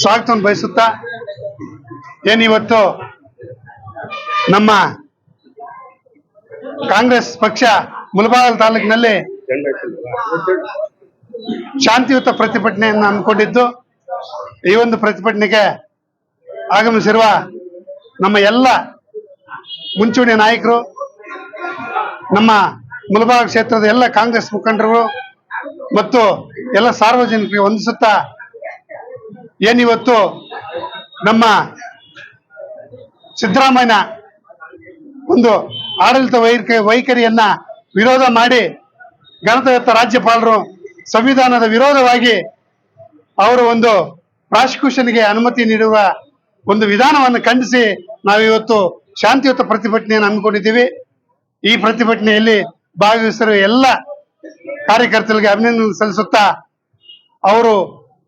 ಸ್ವಾಗತವನ್ನು ಬಯಸುತ್ತಾ ಏನಿವತ್ತು ನಮ್ಮ ಕಾಂಗ್ರೆಸ್ ಪಕ್ಷ ಮುಲಬಾಗಲ್ ತಾಲೂಕಿನಲ್ಲಿ ಶಾಂತಿಯುತ ಪ್ರತಿಭಟನೆಯನ್ನು ಹಮ್ಮಿಕೊಂಡಿದ್ದು, ಈ ಒಂದು ಪ್ರತಿಭಟನೆಗೆ ಆಗಮಿಸಿರುವ ನಮ್ಮ ಎಲ್ಲ ಮುಂಚೂಣಿ ನಾಯಕರು, ನಮ್ಮ ಮುಲಬಾಗ ಕ್ಷೇತ್ರದ ಎಲ್ಲ ಕಾಂಗ್ರೆಸ್ ಮುಖಂಡರು ಮತ್ತು ಎಲ್ಲ ಸಾರ್ವಜನಿಕರಿಗೆ ವಂದಿಸುತ್ತಾ ಏನಿವತ್ತು ನಮ್ಮ ಸಿದ್ದರಾಮಯ್ಯ ಒಂದು ಆಡಳಿತ ವೈಖರಿ ವೈಖರಿಯನ್ನ ವಿರೋಧ ಮಾಡಿ ಗಣತಯುತ ರಾಜ್ಯಪಾಲರು ಸಂವಿಧಾನದ ವಿರೋಧವಾಗಿ ಅವರು ಒಂದು ಪ್ರಾಸಿಕ್ಯೂಷನ್ಗೆ ಅನುಮತಿ ನೀಡುವ ಒಂದು ವಿಧಾನವನ್ನು ಖಂಡಿಸಿ ನಾವಿವತ್ತು ಶಾಂತಿಯುತ ಪ್ರತಿಭಟನೆಯನ್ನು ಹಮ್ಮಿಕೊಂಡಿದ್ದೀವಿ. ಈ ಪ್ರತಿಭಟನೆಯಲ್ಲಿ ಭಾಗವಹಿಸಿರುವ ಎಲ್ಲ ಕಾರ್ಯಕರ್ತರಿಗೆ ಅಭಿನಂದನೆ ಸಲ್ಲಿಸುತ್ತಾ ಅವರು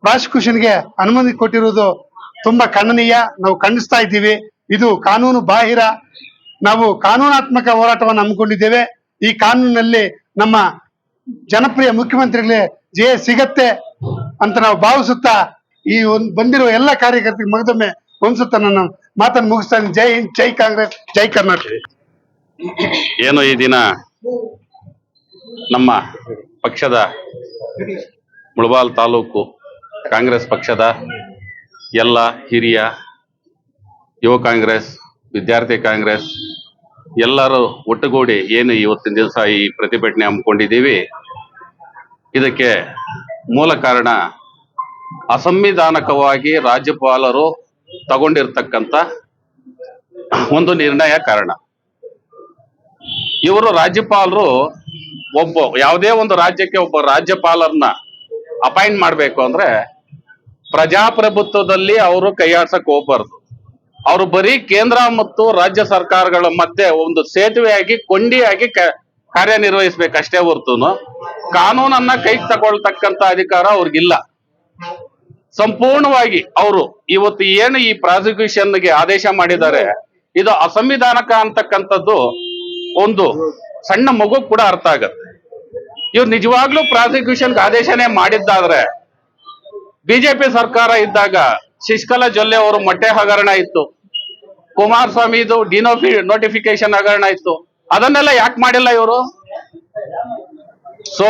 ಪ್ರಾಸಿಕ್ಯೂಷನ್ಗೆ ಅನುಮತಿ ಕೊಟ್ಟಿರುವುದು ತುಂಬಾ ಖಂಡನೀಯ. ನಾವು ಖಂಡಿಸ್ತಾ ಇದ್ದೀವಿ. ಇದು ಕಾನೂನು ಬಾಹಿರ. ನಾವು ಕಾನೂನಾತ್ಮಕ ಹೋರಾಟವನ್ನು ಹಮ್ಮಿಕೊಂಡಿದ್ದೇವೆ. ಈ ಕಾನೂನಿನಲ್ಲಿ ನಮ್ಮ ಜನಪ್ರಿಯ ಮುಖ್ಯಮಂತ್ರಿಗಳಿಗೆ ಜಯ ಸಿಗತ್ತೆ ಅಂತ ನಾವು ಭಾವಿಸುತ್ತಾ ಈ ಒಂದು ಬಂದಿರುವ ಎಲ್ಲ ಕಾರ್ಯಕರ್ತರಿಗೆ ಮಗದೊಮ್ಮೆ ಒಂದ್ಸುತ್ತ ನನ್ನ ಮಾತನ್ನು ಮುಗಿಸ್ತಾನೆ. ಜೈ ಹಿಂದ್, ಜೈ ಕಾಂಗ್ರೆಸ್, ಜೈ ಕರ್ನಾಟಕ. ಏನು ಈ ದಿನ ನಮ್ಮ ಪಕ್ಷದ ಮುಳಬಾಲ್ ತಾಲೂಕು ಕಾಂಗ್ರೆಸ್ ಪಕ್ಷದ ಎಲ್ಲ ಹಿರಿಯ ಯುವ ಕಾಂಗ್ರೆಸ್, ವಿದ್ಯಾರ್ಥಿ ಕಾಂಗ್ರೆಸ್ ಎಲ್ಲರೂ ಒಟ್ಟುಗೂಡಿ ಏನು ಇವತ್ತಿನ ದಿವಸ ಈ ಪ್ರತಿಭಟನೆ ಹಮ್ಮಿಕೊಂಡಿದ್ದೀವಿ, ಇದಕ್ಕೆ ಮೂಲ ಕಾರಣ ಅಸಂವಿಧಾನಕವಾಗಿ ರಾಜ್ಯಪಾಲರು ತಗೊಂಡಿರ್ತಕ್ಕಂಥ ಒಂದು ನಿರ್ಣಯ ಕಾರಣ. ಇವರು ರಾಜ್ಯಪಾಲರು ಒಬ್ಬ ಯಾವುದೇ ಒಂದು ರಾಜ್ಯಕ್ಕೆ ಒಬ್ಬ ರಾಜ್ಯಪಾಲರನ್ನ ಅಪಾಯಿಂಟ್ ಮಾಡಬೇಕು ಅಂದ್ರೆ ಪ್ರಜಾಪ್ರಭುತ್ವದಲ್ಲಿ ಅವರು ಕೈಯಾಡ್ಸಕ್ ಹೋಗ್ಬಾರ್ದು. ಅವರು ಬರೀ ಕೇಂದ್ರ ಮತ್ತು ರಾಜ್ಯ ಸರ್ಕಾರಗಳ ಮಧ್ಯೆ ಒಂದು ಸೇತುವೆಯಾಗಿ, ಕೊಂಡಿಯಾಗಿ ಕಾರ್ಯನಿರ್ವಹಿಸ್ಬೇಕಷ್ಟೇ ಹೊರತು ಕಾನೂನನ್ನ ಕೈಗೆ ತಗೊಳ್ತಕ್ಕಂತ ಅಧಿಕಾರ ಅವ್ರಿಗಿಲ್ಲ. ಸಂಪೂರ್ಣವಾಗಿ ಅವರು ಇವತ್ತು ಏನು ಈ ಪ್ರಾಸಿಕ್ಯೂಷನ್ಗೆ ಆದೇಶ ಮಾಡಿದ್ದಾರೆ, ಇದು ಅಸಂವಿಧಾನಕ ಅಂತಕ್ಕಂಥದ್ದು ಒಂದು ಸಣ್ಣ ಮಗು ಕೂಡ ಅರ್ಥ ಆಗತ್ತೆ. ಇವ್ರು ನಿಜವಾಗ್ಲೂ ಪ್ರಾಸಿಕ್ಯೂಷನ್ಗೆ ಆದೇಶನೇ ಮಾಡಿದ್ದಾದ್ರೆ ಬಿಜೆಪಿ ಸರ್ಕಾರ ಇದ್ದಾಗ ಶಶಿಕಲಾ ಜೊಲ್ಲೆ ಅವರು ಮೊಟ್ಟೆ ಹಗರಣ ಇತ್ತು. ಕುಮಾರಸ್ವಾಮಿದು ಡಿನೋಫಿ ನೋಟಿಫಿಕೇಶನ್ ಹಗರಣ ಇತ್ತು. ಅದನ್ನೆಲ್ಲ ಯಾಕೆ ಮಾಡಿಲ್ಲ ಇವರು? ಸೊ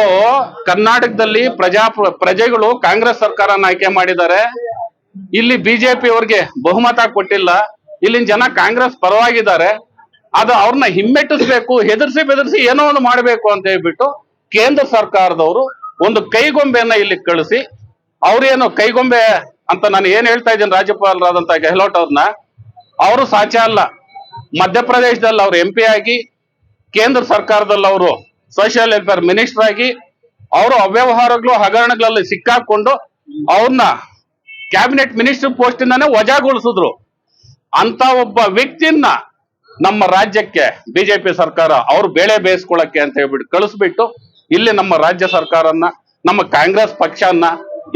ಕರ್ನಾಟಕದಲ್ಲಿ ಪ್ರಜಾ ಪ್ರಜೆಗಳು ಕಾಂಗ್ರೆಸ್ ಸರ್ಕಾರನ ಆಯ್ಕೆ ಮಾಡಿದ್ದಾರೆ. ಇಲ್ಲಿ ಬಿಜೆಪಿ ಅವ್ರಿಗೆ ಬಹುಮತ ಕೊಟ್ಟಿಲ್ಲ. ಇಲ್ಲಿನ ಜನ ಕಾಂಗ್ರೆಸ್ ಪರವಾಗಿದ್ದಾರೆ. ಅದು ಅವ್ರನ್ನ ಹಿಮ್ಮೆಟ್ಟಿಸ್ಬೇಕು, ಹೆದರ್ಸಿ ಬೆದರ್ಸಿ ಏನೋ ಒಂದು ಮಾಡಬೇಕು ಅಂತ ಹೇಳ್ಬಿಟ್ಟು ಕೇಂದ್ರ ಸರ್ಕಾರದವರು ಒಂದು ಕೈಗೊಂಬೆಯನ್ನ ಇಲ್ಲಿ ಕಳಿಸಿ ಅವ್ರೇನು ಕೈಗೊಂಬೆ ಅಂತ ನಾನು ಏನ್ ಹೇಳ್ತಾ ಇದ್ದೀನಿ ರಾಜ್ಯಪಾಲರಾದಂತ ಗೆಹ್ಲೋಟ್ ಅವ್ರನ್ನ, ಅವರು ಸಾಧ್ಯ ಅಲ್ಲ. ಮಧ್ಯಪ್ರದೇಶದಲ್ಲಿ ಅವ್ರು ಎಂ ಪಿ ಆಗಿ, ಕೇಂದ್ರ ಸರ್ಕಾರದಲ್ಲಿ ಅವರು ಸೋಷಿಯಲ್ ವೆಲ್ಫೇರ್ ಮಿನಿಸ್ಟರ್ ಆಗಿ, ಅವರು ಅವ್ಯವಹಾರಗಳು, ಹಗರಣಗಳಲ್ಲಿ ಸಿಕ್ಕಾಕೊಂಡು ಅವ್ರನ್ನ ಕ್ಯಾಬಿನೆಟ್ ಮಿನಿಸ್ಟರ್ ಪೋಸ್ಟ್ ಇಂದಾನೆ ವಜಾಗೊಳಿಸಿದ್ರು. ಅಂತ ಒಬ್ಬ ವ್ಯಕ್ತಿಯನ್ನ ನಮ್ಮ ರಾಜ್ಯಕ್ಕೆ ಬಿಜೆಪಿ ಸರ್ಕಾರ ಅವ್ರು ಬೇಳೆ ಬೇಯಿಸ್ಕೊಳಕ್ಕೆ ಅಂತ ಹೇಳ್ಬಿಟ್ಟು ಕಳಿಸ್ಬಿಟ್ಟು, ಇಲ್ಲಿ ನಮ್ಮ ರಾಜ್ಯ ಸರ್ಕಾರನ್ನ, ನಮ್ಮ ಕಾಂಗ್ರೆಸ್ ಪಕ್ಷನ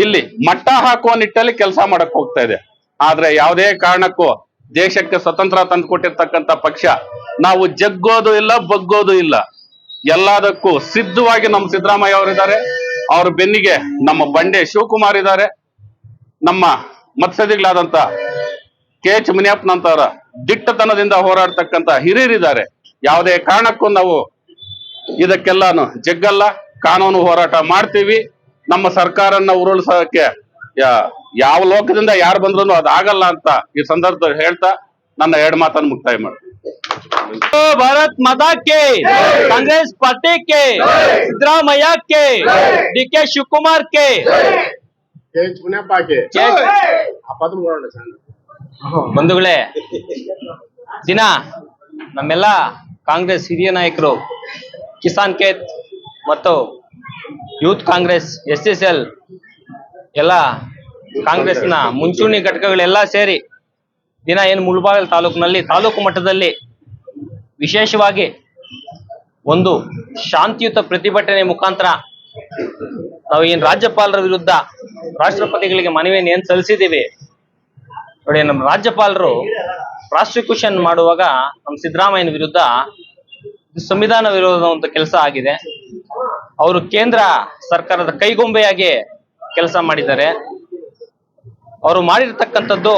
ಇಲ್ಲಿ ಮಟ್ಟ ಹಾಕುವ ನಿಟ್ಟಲ್ಲಿ ಕೆಲಸ ಮಾಡಕ್ ಹೋಗ್ತಾ ಇದೆ. ಆದ್ರೆ ಯಾವುದೇ ಕಾರಣಕ್ಕೂ ದೇಶಕ್ಕೆ ಸ್ವತಂತ್ರ ತಂದುಕೊಟ್ಟಿರ್ತಕ್ಕಂಥ ಪಕ್ಷ ನಾವು ಜಗ್ಗೋದು ಇಲ್ಲ, ಬಗ್ಗೋದು ಇಲ್ಲ. ಎಲ್ಲದಕ್ಕೂ ಸಿದ್ಧವಾಗಿ ನಮ್ಮ ಸಿದ್ದರಾಮಯ್ಯ ಅವರಿದ್ದಾರೆ. ಅವ್ರ ಬೆನ್ನಿಗೆ ನಮ್ಮ ಬಂಡೆ ಶಿವಕುಮಾರ್ ಇದ್ದಾರೆ. ನಮ್ಮ ಮತ್ಸದಿಗಳಾದಂತ ಕೆ ಎಚ್ ಮುನಿಯಪ್ಪನಂತವರ ದಿಟ್ಟತನದಿಂದ ಹೋರಾಡ್ತಕ್ಕಂತ ಹಿರಿಯರಿದ್ದಾರೆ. ಯಾವುದೇ ಕಾರಣಕ್ಕೂ ನಾವು ಇದಕ್ಕೆಲ್ಲಾನು ಜಗ್ಗಲ್ಲ, ಕಾನೂನು ಹೋರಾಟ ಮಾಡ್ತೀವಿ. ನಮ್ಮ ಸರ್ಕಾರನ್ನ ಉರುಳಿಸೋಕೆ ಯಾವ ಲೋಕದಿಂದ ಯಾರು ಬಂದ್ರು ಅದಾಗಲ್ಲ ಅಂತ ಈ ಸಂದರ್ಭದಲ್ಲಿ ಹೇಳ್ತಾ ನನ್ನ ಎರಡು ಮಾತನ್ನು ಮುಕ್ತಾಯ ಮಾಡ್ತೀನಿ. ಭಾರತ್ ಮತಕ್ಕೆ ಕೆ ಕಾಂಗ್ರೆಸ್ ಪಾರ್ಟಿ ಕೆ ಸಿದ್ದರಾಮಯ್ಯ ಕೆ ಡಿ ಕೆ ಶಿವಕುಮಾರ್ ಕೆ. ಬಂಧುಗಳೇ ದಿನ ನಮ್ಮೆಲ್ಲ ಕಾಂಗ್ರೆಸ್ ಹಿರಿಯ ನಾಯಕರು ಕಿಸಾನ್ ಖೇತ್ ಮತ್ತು youth Congress, S S L, ಎಲ್ಲ ಕಾಂಗ್ರೆಸ್ನ ಮುಂಚೂಣಿ ಘಟಕಗಳೆಲ್ಲ ಸೇರಿ ದಿನ ಏನು ಮುಳಬಾಗಲ್ ತಾಲೂಕಿನಲ್ಲಿ, ತಾಲೂಕು ಮಟ್ಟದಲ್ಲಿ ವಿಶೇಷವಾಗಿ ಒಂದು ಶಾಂತಿಯುತ ಪ್ರತಿಭಟನೆ ಮುಖಾಂತರ ನಾವು ಏನು ರಾಜ್ಯಪಾಲರ ವಿರುದ್ಧ ರಾಷ್ಟ್ರಪತಿಗಳಿಗೆ ಮನವಿಯನ್ನು ಏನು ಸಲ್ಲಿಸಿದ್ದೀವಿ. ನೋಡಿ, ನಮ್ಮ ರಾಜ್ಯಪಾಲರು ಪ್ರಾಸಿಕ್ಯೂಷನ್ ಮಾಡುವಾಗ ನಮ್ಮ ಸಿದ್ದರಾಮಯ್ಯನ ವಿರುದ್ಧ ಸಂವಿಧಾನ ವಿರೋಧ ಒಂದು ಕೆಲಸ ಆಗಿದೆ. ಅವರು ಕೇಂದ್ರ ಸರ್ಕಾರದ ಕೈಗೊಂಬೆಯಾಗಿ ಕೆಲಸ ಮಾಡಿದ್ದಾರೆ. ಅವರು ಮಾಡಿರ್ತಕ್ಕಂಥದ್ದು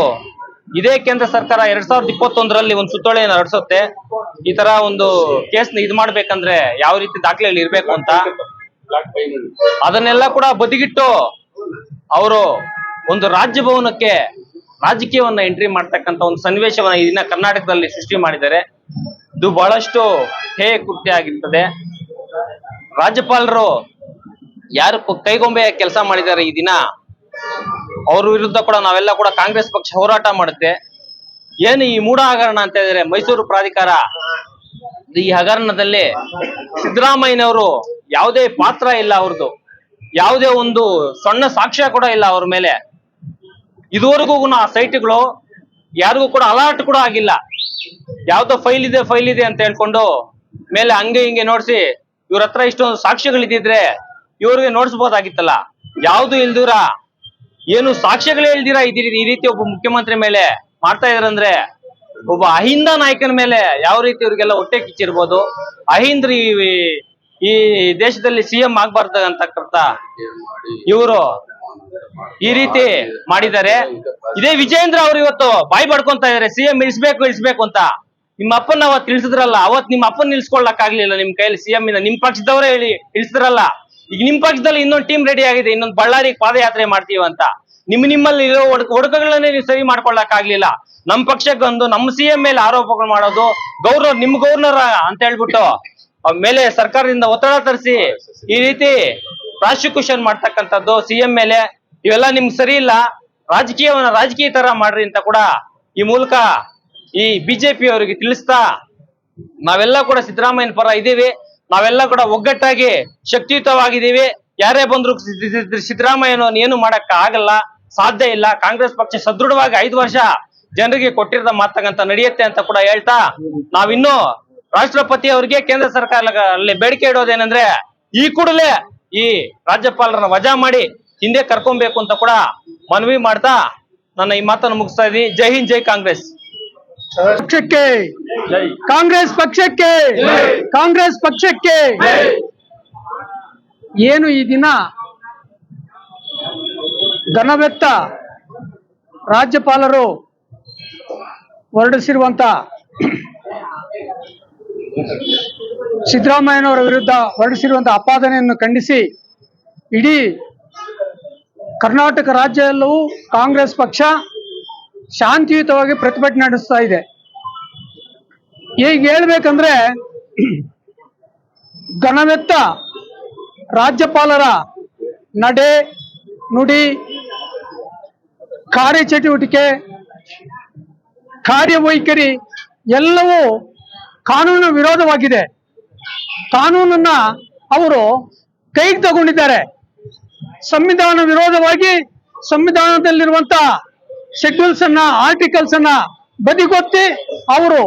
ಇದೇ ಕೇಂದ್ರ ಸರ್ಕಾರ ಎರಡ್ ಸಾವಿರದ ಇಪ್ಪತ್ತೊಂದರಲ್ಲಿ ಒಂದು ಸುತ್ತೋಲೆಯನ್ನು ನಡೆಸುತ್ತೆ. ಈ ತರ ಒಂದು ಕೇಸ್ ಇದು ಮಾಡ್ಬೇಕಂದ್ರೆ ಯಾವ ರೀತಿ ದಾಖಲೆಗಳು ಇರ್ಬೇಕು ಅಂತ. ಅದನ್ನೆಲ್ಲ ಕೂಡ ಬದಿಗಿಟ್ಟು ಅವರು ಒಂದು ರಾಜ್ಯ ಭವನಕ್ಕೆ ರಾಜಕೀಯವನ್ನ ಎಂಟ್ರಿ ಮಾಡ್ತಕ್ಕಂಥ ಒಂದು ಸನ್ನಿವೇಶವನ್ನ ಇದನ್ನ ದಿನ ಕರ್ನಾಟಕದಲ್ಲಿ ಸೃಷ್ಟಿ ಮಾಡಿದ್ದಾರೆ. ಇದು ಬಹಳಷ್ಟು ಹೇಯ ಕೃತ್ಯ ಆಗಿರ್ತದೆ. ರಾಜ್ಯಪಾಲರು ಯಾರು ಕೈಗೊಂಬೆ ಕೆಲಸ ಮಾಡಿದ್ದಾರೆ ಈ ದಿನ, ಅವ್ರ ವಿರುದ್ಧ ಕೂಡ ನಾವೆಲ್ಲ ಕೂಡ ಕಾಂಗ್ರೆಸ್ ಪಕ್ಷ ಹೋರಾಟ ಮಾಡುತ್ತೆ. ಏನು ಈ ಮೂಢ ಹಗರಣ ಅಂತ ಹೇಳಿದ್ರೆ ಮೈಸೂರು ಪ್ರಾಧಿಕಾರ ಈ ಹಗರಣದಲ್ಲಿ ಸಿದ್ದರಾಮಯ್ಯನವರು ಯಾವುದೇ ಪಾತ್ರ ಇಲ್ಲ ಅವ್ರದ್ದು. ಯಾವುದೇ ಒಂದು ಸಣ್ಣ ಸಾಕ್ಷ್ಯ ಕೂಡ ಇಲ್ಲ ಅವ್ರ ಮೇಲೆ. ಇದುವರೆಗೂ ಆ ಸೈಟ್ಗಳು ಯಾರಿಗೂ ಕೂಡ ಅಲರ್ಟ್ ಕೂಡ ಆಗಿಲ್ಲ. ಯಾವ್ದೋ ಫೈಲ್ ಇದೆ ಫೈಲ್ ಇದೆ ಅಂತ ಹೇಳ್ಕೊಂಡು ಮೇಲೆ ಹಂಗೆ ಹಿಂಗೆ ನೋಡ್ಸಿ ಇವ್ರ ಹತ್ರ ಇಷ್ಟೊಂದು ಸಾಕ್ಷ್ಯಗಳಿದ್ದಿದ್ರೆ ಇವ್ರಿಗೆ ನೋಡ್ಸ್ಬೋದಾಗಿತ್ತಲ್ಲ. ಯಾವ್ದು ಇಲ್ದಿರ? ಏನು ಸಾಕ್ಷ್ಯಗಳೇ ಇಲ್ದಿರ ಇದ್ದೀರಿ ಈ ರೀತಿ ಒಬ್ಬ ಮುಖ್ಯಮಂತ್ರಿ ಮೇಲೆ ಮಾಡ್ತಾ ಇದ್ರಂದ್ರೆ ಒಬ್ಬ ಅಹಿಂದ ನಾಯಕನ ಮೇಲೆ ಯಾವ ರೀತಿ ಇವ್ರಿಗೆಲ್ಲ ಹೊಟ್ಟೆ ಕಿಚ್ಚಿರ್ಬೋದು? ಅಹಿಂದ್ರಿ ಈ ದೇಶದಲ್ಲಿ ಸಿಎಂ ಆಗ್ಬಾರ್ದು ಅಂತಕ್ಕಂಥ ಇವರು ಈ ರೀತಿ ಮಾಡಿದ್ದಾರೆ. ಇದೇ ವಿಜಯೇಂದ್ರ ಅವರು ಇವತ್ತು ಬಾಯಿ ಪಡ್ಕೊಂತ ಇದಾರೆ. ಸಿಎಂ ಇಳಿಸ್ಬೇಕು ಇಳಿಸ್ಬೇಕು ಅಂತ. ನಿಮ್ಮ ಅಪ್ಪನ ಅವತ್ ತಿಳಿಸಿದ್ರಲ್ಲ ಅವತ್ ನಿಮ್ಮ ಅಪ್ಪನ್ ನಿಲ್ಸ್ಕೊಳಕ್ ಆಗ್ಲಿಲ್ಲ ನಿಮ್ ಕೈಯಲ್ಲಿ ಸಿಎಂ ಇಂದ. ನಿಮ್ ಪಕ್ಷದವರೇ ಹೇಳಿ ಇಳಿಸಿದ್ರಲ್ಲ ಈಗ ನಿಮ್ ಪಕ್ಷದಲ್ಲಿ ಇನ್ನೊಂದು ಟೀಮ್ ರೆಡಿ ಆಗಿದೆ, ಇನ್ನೊಂದು ಬಳ್ಳಾರಿ ಪಾದಯಾತ್ರೆ ಮಾಡ್ತೀವಿ ಅಂತ. ನಿಮ್ ನಿಮ್ಮಲ್ಲಿ ಇರೋ ಒಡಕ ಒಡಕಗಳನ್ನೇ ನೀವು ಸರಿ ಮಾಡ್ಕೊಳಕ್ ಆಗ್ಲಿಲ್ಲ. ನಮ್ ಪಕ್ಷಕ್ಕೆ ಬಂದು ನಮ್ಮ ಸಿಎಂ ಮೇಲೆ ಆರೋಪಗಳು ಮಾಡೋದು ಗೌರ್ನರ್ ನಿಮ್ ಗೌರ್ನರ್ ಅಂತ ಹೇಳ್ಬಿಟ್ಟು ಮೇಲೆ ಸರ್ಕಾರದಿಂದ ಒತ್ತಡ ತರಿಸಿ, ಈ ರೀತಿ ಪ್ರಾಸಿಕ್ಯೂಷನ್ ಮಾಡ್ತಕ್ಕಂಥದ್ದು ಸಿಎಂ ಮೇಲೆ. ಇವೆಲ್ಲ ನಿಮ್ಗೆ ಸರಿ ಇಲ್ಲ. ರಾಜಕೀಯವನ್ನ ರಾಜಕೀಯ ತರ ಮಾಡ್ರಿ ಅಂತ ಕೂಡ ಈ ಮೂಲಕ ಈ ಬಿಜೆಪಿ ಅವರಿಗೆ ತಿಳಿಸ್ತಾ ನಾವೆಲ್ಲ ಕೂಡ ಸಿದ್ದರಾಮಯ್ಯನ ಪರ ಇದ್ದೀವಿ. ನಾವೆಲ್ಲ ಕೂಡ ಒಗ್ಗಟ್ಟಾಗಿ ಶಕ್ತಿಯುತವಾಗಿದ್ದೀವಿ. ಯಾರೇ ಬಂದ್ರು ಸಿದ್ದರಾಮಯ್ಯನ ಏನು ಮಾಡಕ್ಕ ಆಗಲ್ಲ, ಸಾಧ್ಯ ಇಲ್ಲ. ಕಾಂಗ್ರೆಸ್ ಪಕ್ಷ ಸದೃಢವಾಗಿ ಐದು ವರ್ಷ ಜನರಿಗೆ ಕೊಟ್ಟಿರದ ಮಾತಕ್ಕಂತ ನಡೆಯುತ್ತೆ ಅಂತ ಕೂಡ ಹೇಳ್ತಾ ನಾವಿನ್ನು ರಾಷ್ಟ್ರಪತಿ ಅವರಿಗೆ ಕೇಂದ್ರ ಸರ್ಕಾರ ಅಲ್ಲಿ ಬೇಡಿಕೆ ಇಡೋದೇನಂದ್ರೆ ಈ ಕೂಡಲೇ ಈ ರಾಜ್ಯಪಾಲರನ್ನ ವಜಾ ಮಾಡಿ ಹಿಂದೆ ಕರ್ಕೊಂಬೇಕು ಅಂತ ಕೂಡ ಮನವಿ ಮಾಡ್ತಾ ನನ್ನ ಈ ಮಾತನ್ನು ಮುಗಿಸ್ತಾ ಇದ್ದೀನಿ. ಜೈ ಹಿಂದ್, ಜೈ ಕಾಂಗ್ರೆಸ್. ಪಕ್ಷಕ್ಕೆ ಕಾಂಗ್ರೆಸ್ ಪಕ್ಷಕ್ಕೆ ಕಾಂಗ್ರೆಸ್ ಪಕ್ಷಕ್ಕೆ. ಏನು ಈ ದಿನ ಘನವೆತ್ತ ರಾಜ್ಯಪಾಲರು ಹೊರಡಿಸಿರುವಂತ ಸಿದ್ದರಾಮಯ್ಯನವರ ವಿರುದ್ಧ ಹೊರಡಿಸಿರುವಂತಹ ಆಪಾದನೆಯನ್ನು ಖಂಡಿಸಿ ಇಡೀ ಕರ್ನಾಟಕ ರಾಜ್ಯ ಎಲ್ಲವೂ ಕಾಂಗ್ರೆಸ್ ಪಕ್ಷ ಶಾಂತಿಯುತವಾಗಿ ಪ್ರತಿಭಟನೆ ನಡೆಸ್ತಾ ಇದೆ. ಈಗ ಹೇಳ್ಬೇಕಂದ್ರೆ ಘನವೆತ್ತ ರಾಜ್ಯಪಾಲರ ನಡೆ ನುಡಿ ಕಾರ್ಯಚಟುವಟಿಕೆ, ಕಾರ್ಯವೈಖರಿ ಎಲ್ಲವೂ ಕಾನೂನು ವಿರೋಧವಾಗಿದೆ. ಕಾನೂನನ್ನ ಅವರು ಕೈಗೆ ತಗೊಂಡಿದ್ದಾರೆ. ಸಂವಿಧಾನ ವಿರೋಧವಾಗಿ ಸಂವಿಧಾನದಲ್ಲಿರುವಂತ ಶೆಡ್ಯೂಲ್ಸ್ ಅನ್ನ ಆರ್ಟಿಕಲ್ಸ್ ಅನ್ನ ಬದಿಗೊತ್ತಿ ಅವರು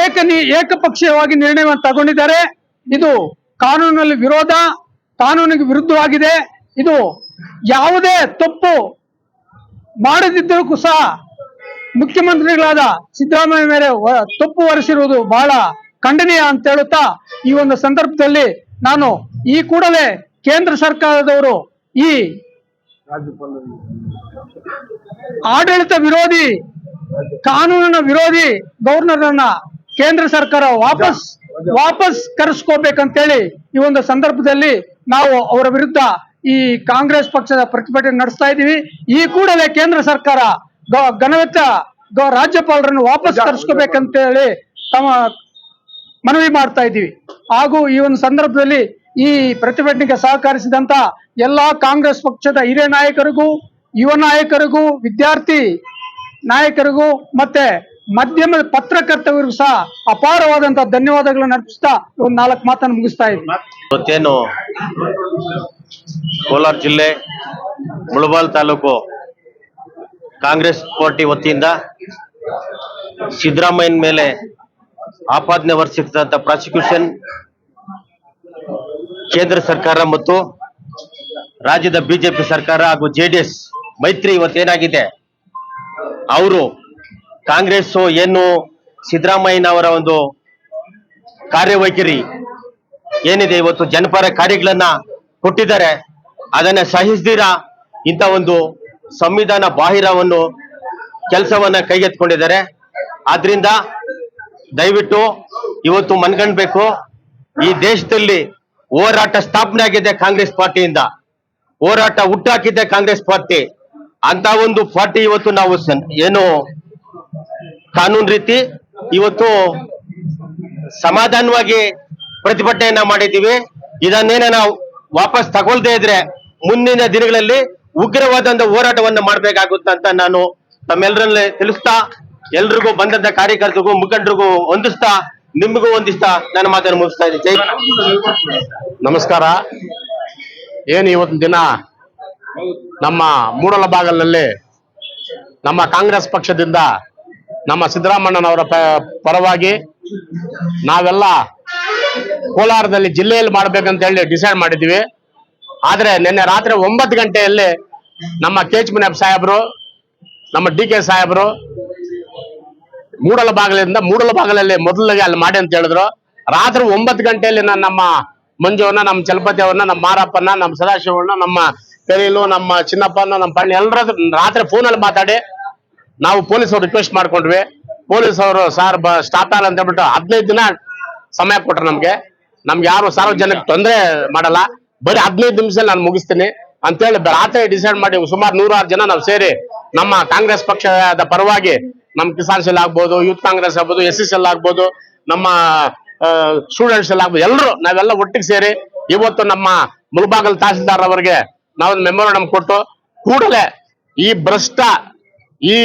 ಏಕನಿ, ಏಕಪಕ್ಷೀಯವಾಗಿ ನಿರ್ಣಯವನ್ನು ತಗೊಂಡಿದ್ದಾರೆ. ಇದು ಕಾನೂನಲ್ಲಿ ವಿರೋಧ, ಕಾನೂನಿಗೆ ವಿರುದ್ಧವಾಗಿದೆ. ಇದು ಯಾವುದೇ ತಪ್ಪು ಮಾಡದಿದ್ದರೂ ಸಹ ಮುಖ್ಯಮಂತ್ರಿಗಳಾದ ಸಿದ್ದರಾಮಯ್ಯ ಮೇಲೆ ತಪ್ಪು ಹೊರಿಸಿರುವುದು ಬಹಳ ಖಂಡನೀಯ ಅಂತ ಹೇಳುತ್ತಾ ಈ ಒಂದು ಸಂದರ್ಭದಲ್ಲಿ ನಾನು ಈ ಕೂಡಲೇ ಕೇಂದ್ರ ಸರ್ಕಾರದವರು ಈ ಆಡಳಿತ ವಿರೋಧಿ ಕಾನೂನಿನ ವಿರೋಧಿ ಗವರ್ನರ್ನ ಕೇಂದ್ರ ಸರ್ಕಾರ ವಾಪಸ್ ವಾಪಸ್ ಕರೆಸ್ಕೋಬೇಕಂತೇಳಿ ಈ ಒಂದು ಸಂದರ್ಭದಲ್ಲಿ ನಾವು ಅವರ ವಿರುದ್ಧ ಈ ಕಾಂಗ್ರೆಸ್ ಪಕ್ಷದ ಪ್ರತಿಭಟನೆ ನಡೆಸ್ತಾ ಇದ್ದೀವಿ. ಈ ಕೂಡಲೇ ಕೇಂದ್ರ ಸರ್ಕಾರ ಗ- ರಾಜ್ಯಪಾಲರನ್ನು ವಾಪಸ್ ಕರೆಸ್ಕೋಬೇಕಂತೇಳಿ ತಮ್ಮ ಮನವಿ ಮಾಡ್ತಾ ಇದ್ದೀವಿ. ಹಾಗೂ ಈ ಒಂದು ಸಂದರ್ಭದಲ್ಲಿ ಈ ಪ್ರತಿಭಟನೆಗೆ ಸಹಕರಿಸಿದಂತ ಎಲ್ಲಾ ಕಾಂಗ್ರೆಸ್ ಪಕ್ಷದ ಹಿರಿಯ ನಾಯಕರಿಗೂ ಯುವ ನಾಯಕರಿಗೂ, ವಿದ್ಯಾರ್ಥಿ ನಾಯಕರಿಗೂ, ಮತ್ತೆ ಮಧ್ಯಮ ಪತ್ರಕರ್ತರಿಗೂ ಸಹ ಅಪಾರವಾದಂತಹ ಧನ್ಯವಾದಗಳನ್ನು ಅರ್ಪಿಸ್ತಾ ಒಂದು ನಾಲ್ಕು ಮಾತನ್ನು ಮುಗಿಸ್ತಾ ಇದ್ದೀನಿ. ಇವತ್ತೇನು ಕೋಲಾರ ಜಿಲ್ಲೆ, ಮುಳಬಾಲ್ ತಾಲೂಕು ಕಾಂಗ್ರೆಸ್ ಪಾರ್ಟಿ ವತಿಯಿಂದ ಸಿದ್ದರಾಮಯ್ಯನ ಮೇಲೆ ಆಪಾದನೆ ಹೊರಿಸಿದಂತ ಪ್ರಾಸಿಕ್ಯೂಷನ್ ಕೇಂದ್ರ ಸರ್ಕಾರ ಮತ್ತು ರಾಜ್ಯದ ಬಿಜೆಪಿ ಸರ್ಕಾರ ಹಾಗೂ ಜೆಡಿಎಸ್ ಮೈತ್ರಿ ಇವತ್ತೇನಾಗಿದೆ? ಅವರು ಕಾಂಗ್ರೆಸ್ ಏನು ಸಿದ್ದರಾಮಯ್ಯನವರ ಒಂದು ಕಾರ್ಯವೈಖರಿ ಏನಿದೆ ಇವತ್ತು ಜನಪರ ಕಾರ್ಯಗಳನ್ನ ಕೊಟ್ಟಿದ್ದಾರೆ, ಅದನ್ನ ಸಹಿಸದಿರ ಇಂಥ ಒಂದು ಸಂವಿಧಾನ ಬಾಹಿರವನ್ನು ಕೆಲಸವನ್ನ ಕೈಗೆತ್ಕೊಂಡಿದ್ದಾರೆ ಆದ್ರಿಂದ ದಯವಿಟ್ಟು ಇವತ್ತು ಮನ್ಗಣ್ಬೇಕು ಈ ದೇಶದಲ್ಲಿ ಹೋರಾಟ ಸ್ಥಾಪನೆ ಆಗಿದೆ ಕಾಂಗ್ರೆಸ್ ಪಾರ್ಟಿಯಿಂದ. ಹೋರಾಟ ಹುಟ್ಟಾಕಿದ್ದೆ ಕಾಂಗ್ರೆಸ್ ಪಾರ್ಟಿ. ಅಂತ ಒಂದು ಪಾರ್ಟಿ ಇವತ್ತು ನಾವು ಏನು ಕಾನೂನು ರೀತಿ ಇವತ್ತು ಸಮಾಧಾನವಾಗಿ ಪ್ರತಿಭಟನೆಯನ್ನ ಮಾಡಿದ್ದೀವಿ. ಇದನ್ನೇನ ನಾವು ವಾಪಸ್ ತಗೊಳ್ದೇ ಇದ್ರೆ ಮುಂದಿನ ದಿನಗಳಲ್ಲಿ ಉಗ್ರವಾದಂತ ಹೋರಾಟವನ್ನು ಮಾಡ್ಬೇಕಾಗುತ್ತಂತ ನಾನು ತಮ್ಮೆಲ್ಲರಲ್ಲಿ ತಿಳಿಸ್ತಾ, ಎಲ್ರಿಗೂ ಬಂದಂತ ಕಾರ್ಯಕರ್ತರಿಗೂ, ಮುಖಂಡರಿಗೂ ಹೊಂದಿಸ್ತಾ ನಿಮಗೂ ಹೊಂದಿಸ್ತಾ ನನ್ನ ಮಾತನ್ನು ಮುಗಿಸ್ತಾ ಇದ್ದೀನಿ. ನಮಸ್ಕಾರ. ಏನು ಇವತ್ತಿನ ದಿನ? ನಮ್ಮ ಮೂಡಲ ಭಾಗದಲ್ಲಿ ನಮ್ಮ ಕಾಂಗ್ರೆಸ್ ಪಕ್ಷದಿಂದ ನಮ್ಮ ಸಿದ್ದರಾಮಣ್ಣನವರ ಪರವಾಗಿ ನಾವೆಲ್ಲ ಕೋಲಾರದಲ್ಲಿ ಜಿಲ್ಲೆಯಲ್ಲಿ ಮಾಡ್ಬೇಕಂತ ಹೇಳಿ ಡಿಸೈಡ್ ಮಾಡಿದ್ವಿ ಆದರೆ ನಿನ್ನೆ ರಾತ್ರಿ ಒಂಬತ್ತು ಗಂಟೆಯಲ್ಲಿ ನಮ್ಮ ಕೇಚ್ ಮುನಿಯಪ್ಪ ಸಾಹೇಬರು, ನಮ್ಮ ಡಿ ಕೆ ಸಾಹೇಬರು ಮೂಡಲ ಭಾಗದಿಂದ, ಮೂಡಲ ಬಾಗಲಲ್ಲಿ ಮೊದಲಿಗೆ ಅಲ್ಲಿ ಮಾಡಿ ಅಂತ ಹೇಳಿದ್ರು. ರಾತ್ರಿ ಒಂಬತ್ತು ಗಂಟೆಯಲ್ಲಿ ನಮ್ಮ ಮಂಜುವನ್ನ, ನಮ್ಮ ಚಲಪತಿ ಅವ್ರನ್ನ ನಮ್ಮ ಮಾರಪ್ಪನ ನಮ್ಮ ಸದಾಶಿವಣ್ಣ ನಮ್ಮ ಪೆರಿಲು ನಮ್ಮ ಚಿನ್ನಪ್ಪನ ನಮ್ಮ ಪಣ್ಣ ಎಲ್ಲರ ರಾತ್ರಿ ಫೋನಲ್ಲಿ ಮಾತಾಡಿ, ನಾವು ಪೊಲೀಸ್ ಅವ್ರು ರಿಕ್ವೆಸ್ಟ್ ಮಾಡ್ಕೊಂಡ್ವಿ. ಪೊಲೀಸ್ ಅವರು ಸಾರ್, ಬ ಸ್ಟಾಪ್ ಆಗಲ್ಲ ಅಂತ ಹೇಳ್ಬಿಟ್ಟು ಹದಿನೈದು ದಿನ ಸಮಯ ಕೊಟ್ರು ನಮ್ಗೆ. ನಮ್ಗೆ ಯಾರು ಸಾರ್ವಜನಿಕ ತೊಂದರೆ ಮಾಡಲ್ಲ. ಬರೀ ಹದಿನೈದು ನಿಮಿಷದಲ್ಲಿ ನಾನು ಮುಗಿಸ್ತೀನಿ. ಅಂತೇಳಿ ಬ- ರಾತ್ರಿ ಡಿಸೈಡ್ ಮಾಡಿ ಸುಮಾರು ನೂರಾರು ಜನ ನಾವು ಸೇರಿ ನಮ್ಮ ಕಾಂಗ್ರೆಸ್ ಪಕ್ಷದ ಪರವಾಗಿ ನಮ್ಮ ಕಿಸಾನ್ ಸೆಲ್ ಆಗ್ಬೋದು, ಯೂತ್ ಕಾಂಗ್ರೆಸ್ ಆಗ್ಬೋದು, ಎಸ್ ಎಸ್ ಎಲ್ ಆಗ್ಬೋದು, ನಮ್ಮ ಸ್ಟೂಡೆಂಟ್ಸ್ ಎಲ್ಲ ಆಗ್ಬೋದು ಎಲ್ಲರೂ ನಾವೆಲ್ಲ ಒಟ್ಟಿಗೆ ಸೇರಿ ಇವತ್ತು ನಮ್ಮ ಮುಳಬಾಗಲ್ ತಹಸೀಲ್ದಾರ್ ಅವರಿಗೆ ನಾವೊಂದು ಮೆಮೊರಂಡಮ್ ಕೊಟ್ಟು ಕೂಡಲೇ ಈ ಭ್ರಷ್ಟ, ಈ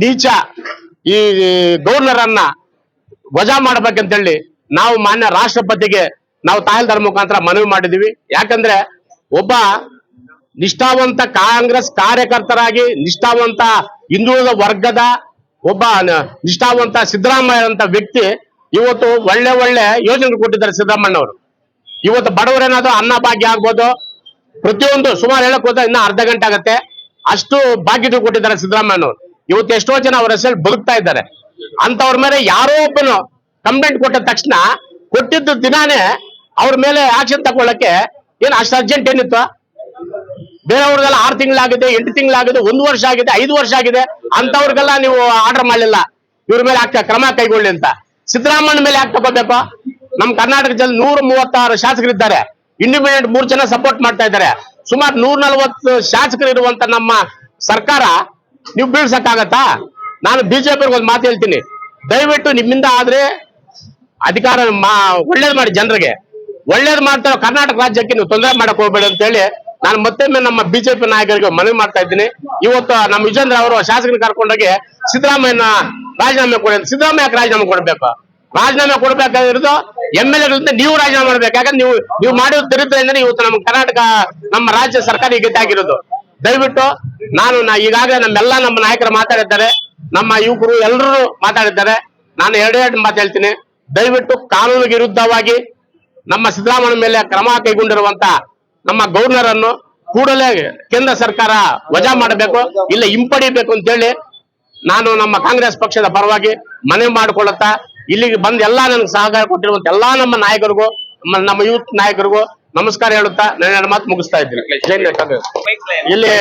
ನೀಚ, ಈ ಗೌರ್ನರನ್ನ ವಜಾ ಮಾಡ್ಬೇಕಂತೇಳಿ ನಾವು ಮಾನ್ಯ ರಾಷ್ಟ್ರಪತಿಗೆ ನಾವು ತಾಯಿಲ್ದಾರ ಮುಖಾಂತರ ಮನವಿ ಮಾಡಿದೀವಿ ಯಾಕಂದ್ರೆ ಒಬ್ಬ ನಿಷ್ಠಾವಂತ ಕಾಂಗ್ರೆಸ್ ಕಾರ್ಯಕರ್ತರಾಗಿ ನಿಷ್ಠಾವಂತ ಹಿಂದುಳಿದ ವರ್ಗದ ಒಬ್ಬ ನಿಷ್ಠಾವಂತ ಸಿದ್ದರಾಮಯ್ಯ ಅಂತ ವ್ಯಕ್ತಿ ಇವತ್ತು ಒಳ್ಳೆ ಒಳ್ಳೆ ಯೋಜನೆ ಕೊಟ್ಟಿದ್ದಾರೆ ಸಿದ್ದರಾಮಯ್ಯ ಅವರು ಇವತ್ತು ಬಡವರೇನಾದ್ರು ಅನ್ನ ಭಾಗ್ಯ ಆಗ್ಬೋದು ಪ್ರತಿಯೊಂದು ಸುಮಾರು ಹೇಳಕ್ ಹೋದ್ರೆ ಇನ್ನ ಅರ್ಧ ಗಂಟೆ ಆಗತ್ತೆ. ಅಷ್ಟು ಭಾಗ್ಯತೆ ಕೊಟ್ಟಿದ್ದಾರೆ ಸಿದ್ದರಾಮಯ್ಯನವರು. ಇವತ್ತು ಎಷ್ಟೋ ಜನ ಅವ್ರ ಹೆಸರು ಬದುಕ್ತಾ ಇದ್ದಾರೆ. ಅಂತವ್ರ ಮೇಲೆ ಯಾರೋ ಒಬ್ಬನು ಕಂಪ್ಲೇಂಟ್ ಕೊಟ್ಟ ತಕ್ಷಣ ಕೊಟ್ಟಿದ್ದು ದಿನಾನೇ ಅವ್ರ ಮೇಲೆ ಆಕ್ಷನ್ ತಗೊಳ್ಳಕ್ಕೆ ಏನ್ ಅಷ್ಟು ಅರ್ಜೆಂಟ್ ಏನಿತ್ತು? ಬೇರೆಯವ್ರಿಗೆಲ್ಲ ಆರು ತಿಂಗಳಾಗಿದೆ, ಎಂಟು ತಿಂಗಳಾಗಿದೆ, ಒಂದು ವರ್ಷ ಆಗಿದೆ, ಐದು ವರ್ಷ ಆಗಿದೆ. ಅಂತವ್ರಿಗೆಲ್ಲ ನೀವು ಆರ್ಡರ್ ಮಾಡಲಿಲ್ಲ. ಇವ್ರ ಮೇಲೆ ಆಗ್ತಾ ಕ್ರಮ ಕೈಗೊಳ್ಳಿ ಅಂತ. ಸಿದ್ದರಾಮಯ್ಯ ಮೇಲೆ ಯಾಕೆ ತಗೋಬೇಕು? ನಮ್ ಕರ್ನಾಟಕದಲ್ಲಿ ನೂರ ಮೂವತ್ತಾರು ಶಾಸಕರಿದ್ದಾರೆ. ಇಂಡಿಪೆಂಡೆಂಟ್ ಮೂರ್ ಜನ ಸಪೋರ್ಟ್ ಮಾಡ್ತಾ ಇದ್ದಾರೆ. ಸುಮಾರು ನೂರ ನಲವತ್ತು ಶಾಸಕರು ಇರುವಂತ ನಮ್ಮ ಸರ್ಕಾರ, ನೀವು ಬೀಳ್ಸಕ್ಕಾಗತ್ತಾ? ನಾನು ಬಿಜೆಪಿ ಒಂದು ಮಾತು ಹೇಳ್ತೀನಿ. ದಯವಿಟ್ಟು ನಿಮ್ಮಿಂದ ಆದ್ರೆ ಅಧಿಕಾರ ಒಳ್ಳೇದ್ ಮಾಡಿ ಜನರಿಗೆ. ಒಳ್ಳೇದ್ ಮಾಡ್ತಾ ಕರ್ನಾಟಕ ರಾಜ್ಯಕ್ಕೆ ನೀವು ತೊಂದರೆ ಮಾಡಕ್ ಹೋಗ್ಬೇಡಿ ಅಂತ ಹೇಳಿ ನಾನು ಮತ್ತೊಮ್ಮೆ ನಮ್ಮ ಬಿಜೆಪಿ ನಾಯಕರಿಗೆ ಮನವಿ ಮಾಡ್ತಾ ಇದ್ದೀನಿ. ಇವತ್ತು ನಮ್ಮ ವಿಜೇಂದ್ರ ಅವರು ಶಾಸಕರು ಕರ್ಕೊಂಡೋಗಿ ಸಿದ್ದರಾಮಯ್ಯನ ರಾಜೀನಾಮೆ ಕೊಡಿ ಸಿದ್ದರಾಮಯ್ಯ ರಾಜೀನಾಮೆ ಕೊಡ್ಬೇಕು. ರಾಜೀನಾಮೆ ಕೊಡ್ಬೇಕಾಗಿರೋದು ಎಂ ಎಲ್ ಎಗಳಿಂದ ನೀವು ರಾಜೀನಾಮೆ ಮಾಡ್ಬೇಕು. ಯಾಕಂದ್ರೆ ನೀವು ನೀವು ಮಾಡಿರೋ ದರಿದ್ರದಿಂದ ಇವತ್ತು ನಮ್ಮ ಕರ್ನಾಟಕ, ನಮ್ಮ ರಾಜ್ಯ ಸರ್ಕಾರ ಈ ಗತಿ ಆಗಿರೋದು ದಯವಿಟ್ಟು ನಾನು ಈಗಾಗಲೇ ನಮ್ಮೆಲ್ಲ ನಮ್ಮ ನಾಯಕರು ಮಾತಾಡಿದ್ದಾರೆ. ನಮ್ಮ ಯುವಕರು ಎಲ್ಲರೂ ಮಾತಾಡಿದ್ದಾರೆ. ನಾನು ಎರಡು ಎರಡು ಮಾತು ಹೇಳ್ತೀನಿ. ದಯವಿಟ್ಟು ಕಾನೂನು ವಿರುದ್ಧವಾಗಿ ನಮ್ಮ ಸಿದ್ದರಾಮಯ್ಯ ಮೇಲೆ ಕ್ರಮ ಕೈಗೊಂಡಿರುವಂತ ನಮ್ಮ ಗವರ್ನರ್ ಅನ್ನು ಕೂಡಲೇ ಕೇಂದ್ರ ಸರ್ಕಾರ ವಜಾ ಮಾಡಬೇಕು, ಇಲ್ಲ ಹಿಂಪಡಿಬೇಕು ಅಂತ ಹೇಳಿ ನಾನು ನಮ್ಮ ಕಾಂಗ್ರೆಸ್ ಪಕ್ಷದ ಪರವಾಗಿ ಮನವಿ ಮಾಡಿಕೊಳ್ಳುತ್ತಾ ಇಲ್ಲಿಗೆ ಬಂದು ಎಲ್ಲಾ ನನಗೆ ಸಹಕಾರ ಕೊಟ್ಟಿರುವಂತ ಎಲ್ಲಾ ನಮ್ಮ ನಾಯಕರಿಗೂ ನಮ್ಮ ಯೂತ್ ನಾಯಕರಿಗೂ ನಮಸ್ಕಾರ ಹೇಳುತ್ತಾ ನನ್ನ ಮಾತು ಮುಗಿಸ್ತಾ ಇದ್ದೀನಿ. ಇಲ್ಲಿ